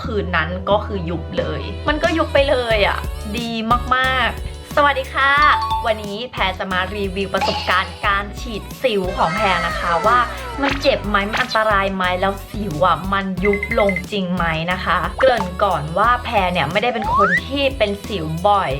คืนนั้นก็คือยุบเลย มันก็ยุบไปเลยอะ่ะ ดีมากๆ สวัสดีค่ะ วันนี้แพรจะมารีวิวประสบการณ์การฉีดสิวของแพรนะคะว่ามันเจ็บไหมมันอันตรายไหมแล้วสิวอะมันยุบลงจริงไหมนะคะ เกริ่นก่อนว่าแพรเนี่ยไม่ได้เป็นคนที่เป็นสิวบ่อย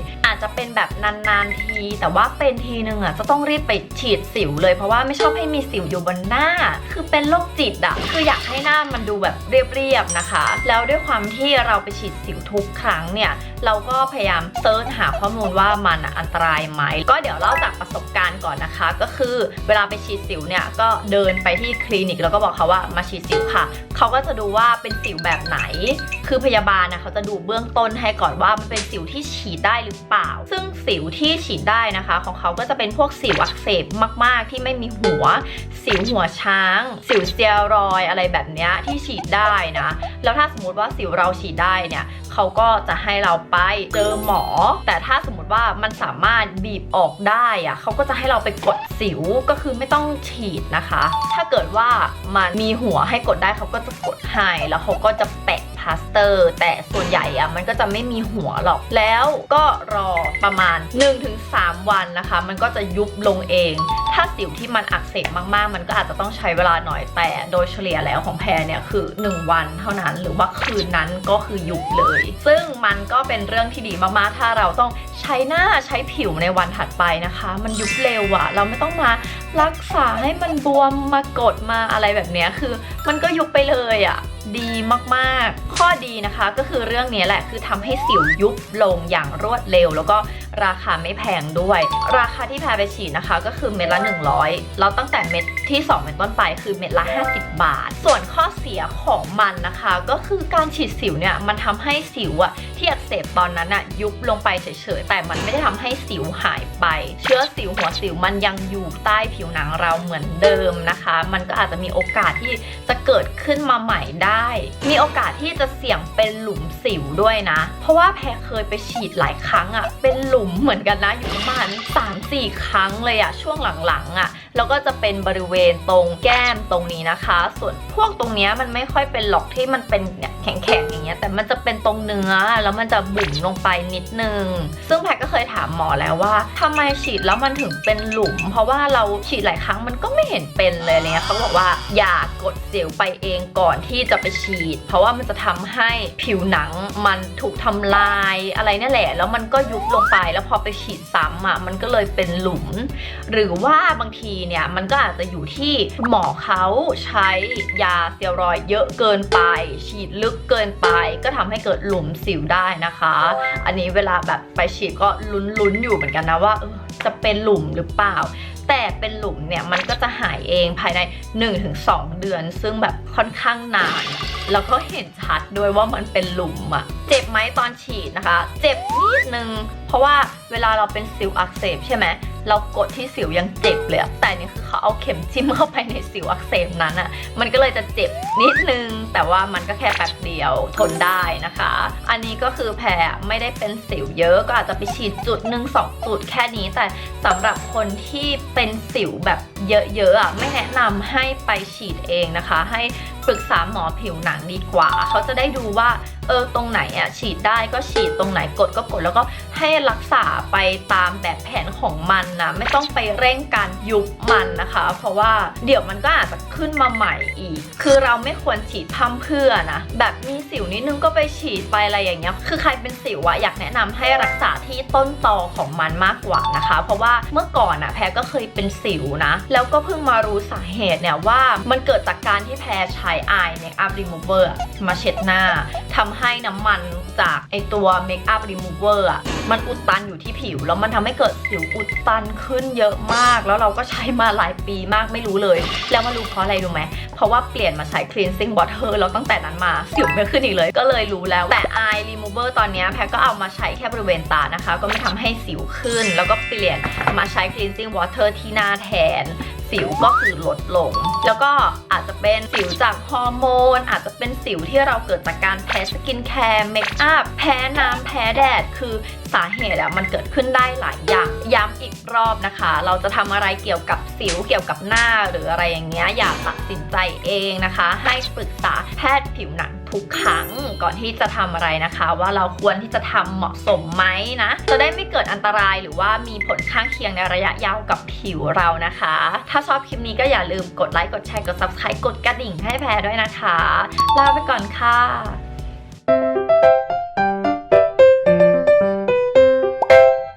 จะเป็นแบบนานๆที แต่ว่าเป็นทีนึงอะจะต้องรีบไปฉีดสิวเลย เพราะว่าไม่ชอบให้มีสิวอยู่บนหน้า คือเป็นโรคจิตอะคืออยากให้หน้ามันดูแบบเรียบๆนะคะ แล้วด้วยความที่เราไปฉีดสิวทุกครั้งเนี่ย เราก็พยายามเซิร์ชหาข้อมูลว่ามันอันตรายไหม ก็เดี๋ยวเล่าจากประสบการณ์ก่อนนะคะ ก็คือเวลาไปฉีดสิวเนี่ยก็เดินไปที่คลินิกแล้วก็บอกเขาว่ามาฉีดสิวค่ะ เขาก็จะดูว่าเป็นสิวแบบไหน คือพยาบาลนะเขาจะดูเบื้องต้นให้ก่อนว่ามันเป็นสิวที่ฉีดได้หรือเปล่า ซึ่งสิวที่ฉีดได้นะคะ ของเขาก็จะเป็นพวกสิวอักเสบมาก ๆ ที่ไม่มีหัว สิวหัวช้าง สิวสเตียรอยอะไรแบบนี้ที่ฉีดได้นะ แล้วถ้าสมมติว่าสิวเราฉีดได้เนี่ยเขาก็จะให้เราไปเจอหมอ แต่ถ้าสมมติว่ามันสามารถบีบออกได้อะเขาก็จะให้เราไปกดสิวก็คือไม่ต้องฉีดนะคะ ถ้าเกิดว่ามันมีหัวให้กดได้เขาก็จะกดให้แล้วเขาก็จะแปะพลาสเตอร์ แต่ส่วนใหญ่อะมันก็จะไม่มีหัวหรอกแล้วก็รอประมาณ 1-3 วันนะคะ มันก็จะยุบลงเอง ถ้าสิวที่มันอักเสบมากๆ มันก็อาจจะต้องใช้เวลาหน่อยแต่โดยเฉลี่ยแล้วของแพรเนี่ยคือ 1 วันเท่านั้นหรือว่าคืนนั้นก็คือยุบเลย ซึ่งมันก็เป็นเรื่องที่ดีมากๆ ถ้าเราต้องใช้หน้าใช้ผิวในวันถัดไปนะคะ มันยุบเร็วอะเราไม่ต้องมารักษาให้มันบวมมากดมาอะไรแบบนี้คือ มันก็ยุบไปเลยอะดีมากๆ ข้อดีนะคะก็คือเรื่องนี้แหละคือทำให้สิวยุบลงอย่างรวดเร็ว แล้วก็ ราคาไม่แพงด้วย ราคาที่แพรไปฉีดนะคะก็คือเม็ดละ 100 แล้วตั้งแต่เม็ดที่ 2 เป็นต้นไปคือเม็ดละ 50 บาท ส่วนข้อเสียของมันนะคะ ก็คือการฉีดสิวเนี่ยมันทำให้สิวอะที่อักเสบตอนนั้นอะยุบลงไปเฉยๆ แต่มันไม่ได้ทำให้สิวหายไป เชื้อสิวหัวสิวมันยังอยู่ใต้ผิวหนังเราเหมือนเดิมนะคะ มันก็อาจจะมีโอกาสที่จะเกิดขึ้นมาใหม่ได้ มีโอกาสที่จะเสี่ยงเป็นหลุมสิวด้วยนะ เพราะว่าแพรเคยไปฉีดหลายครั้งอะเป็นหลุมเหมือนกันนะอยู่ประมาณ3-4 ครั้งเลยอะช่วงหลังๆอะแล้วก็จะเป็นบริเวณตรงแก้มตรงนี้นะคะ ส่วนพวกตรงนี้มันไม่ค่อยเป็นหรอกที่มันเป็นเนี่ยแข็ง แต่มันจะเป็นตรงเนื้อแล้วมันจะบุ๋มลงไปนิดนึง ซึ่งแพรก็เคยถามหมอแล้วว่าทำไมฉีดแล้วมันถึงเป็นหลุม เพราะว่าเราฉีดหลายครั้งมันก็ไม่เห็นเป็นเลยอะไรเนี่ยเขาบอกว่าอย่ากดสิวไปเองก่อนที่จะไปฉีด เพราะว่ามันจะทำให้ผิวหนังมันถูกทำลายอะไรนี่แหละ แล้วมันก็ยุบลงไปแล้วพอไปฉีดซ้ำอะมันก็เลยเป็นหลุม หรือว่าบางทีเนี่ยมันก็อาจจะอยู่ที่หมอเขาใช้ยาเตียรอยเยอะเกินไป ฉีดลึกเกินไปก็ทำให้เกิดหลุมสิวได้นะคะ อันนี้เวลาแบบไปฉีดก็ลุ้นๆอยู่เหมือนกันนะว่าจะเป็นหลุมหรือเปล่า แต่เป็นหลุมเนี่ยมันก็จะหายเองภายใน 1-2 เดือน ซึ่งแบบค่อนข้างนานแล้วก็เห็นชัดด้วยว่ามันเป็นหลุมอะเจ็บไหมตอนฉีดนะคะ เจ็บนิดนึง เพราะว่าเวลาเราเป็นสิวอักเสบใช่ไหม เรากดที่สิวยังเจ็บเลยแต่นี่คือเขาเอาเข็มจิ้มเข้าไปในสิวอักเสบนั้นอะมันก็เลยจะเจ็บนิดนึง แต่ว่ามันก็แค่แป๊บเดียวทนได้นะคะ อันนี้ก็คือแพรไม่ได้เป็นสิวเยอะก็อาจจะไปฉีดจุดหนึ่งสองจุดแค่นี้ แต่สำหรับคนที่เป็นสิวแบบเยอะๆอะไม่แนะนำให้ไปฉีดเองนะคะ ให้ปรึกษาหมอผิวหนังดีกว่า เขาจะได้ดูว่าเออตรงไหนอะฉีดได้ก็ฉีดตรงไหนกดก็กดแล้วก็ให้รักษาไปตามแบบแผนของมันนะไม่ต้องไปเร่งการยุบมันนะคะ เพราะว่าเดี๋ยวมันก็อาจจะขึ้นมาใหม่อีก คือเราไม่ควรฉีดพร่ำเพื่อนะแบบมีสิวนิดนึงก็ไปฉีดไปอะไรอย่างเงี้ยคือใครเป็นสิวอะอยากแนะนำให้รักษาที่ต้นตอของมันมากกว่านะคะ เพราะว่าเมื่อก่อนอะแพรก็เคยเป็นสิวนะ แล้วก็เพิ่งมารู้สาเหตุเนี่ยว่ามันเกิดจากการที่แพรใช้ไอเมคอัพรีมูเวอร์มาเช็ดหน้าทำให้น้ำมันจากไอตัวเมคอัพรีมูเวอร์อะมันอุดตันอยู่ที่ผิว แล้วมันทำให้เกิดสิวอุดตันขึ้นเยอะมาก แล้วเราก็ใช้มาหลายปีมากไม่รู้เลย แล้วมารู้เพราะอะไรรู้ไหมเพราะว่าเปลี่ยนมาใช้ cleansing water แล้วตั้งแต่นั้นมาสิวไม่ขึ้นอีกเลย ก็เลยรู้แล้ว แต่ eye remover ตอนนี้แพรก็เอามาใช้แค่บริเวณตานะคะ ก็ไม่ทำให้สิวขึ้น แล้วก็เปลี่ยนมาใช้ cleansing water ที่หน้าแทน สิวก็คือลดลง แล้วก็อาจจะเป็นสิวจากฮอร์โมน อาจจะเป็นสิวที่เราเกิดจากการแพ้สกินแคร์เมคอัพแพ้น้ำแพ้แดด คือสาเหตุอะมันเกิดขึ้นได้หลายอย่าง ย้ำอีกรอบนะคะ เราจะทำอะไรเกี่ยวกับสิวเกี่ยวกับหน้าหรืออะไรอย่างเงี้ยอย่าตัดสินใจเองนะคะ ให้ปรึกษาแพทย์ผิวหนัง ทุกครั้งก่อนที่จะทำอะไรนะคะ ว่าเราควรที่จะทำเหมาะสมไหมนะ จะได้ไม่เกิดอันตรายหรือว่ามีผลข้างเคียงในระยะยาวกับผิวเรานะคะ ถ้าชอบคลิปนี้ก็อย่าลืมกดไลค์กดแชร์กด subscribe กดกระดิ่งให้แพรด้วยนะคะ ลาไปก่อนค่ะ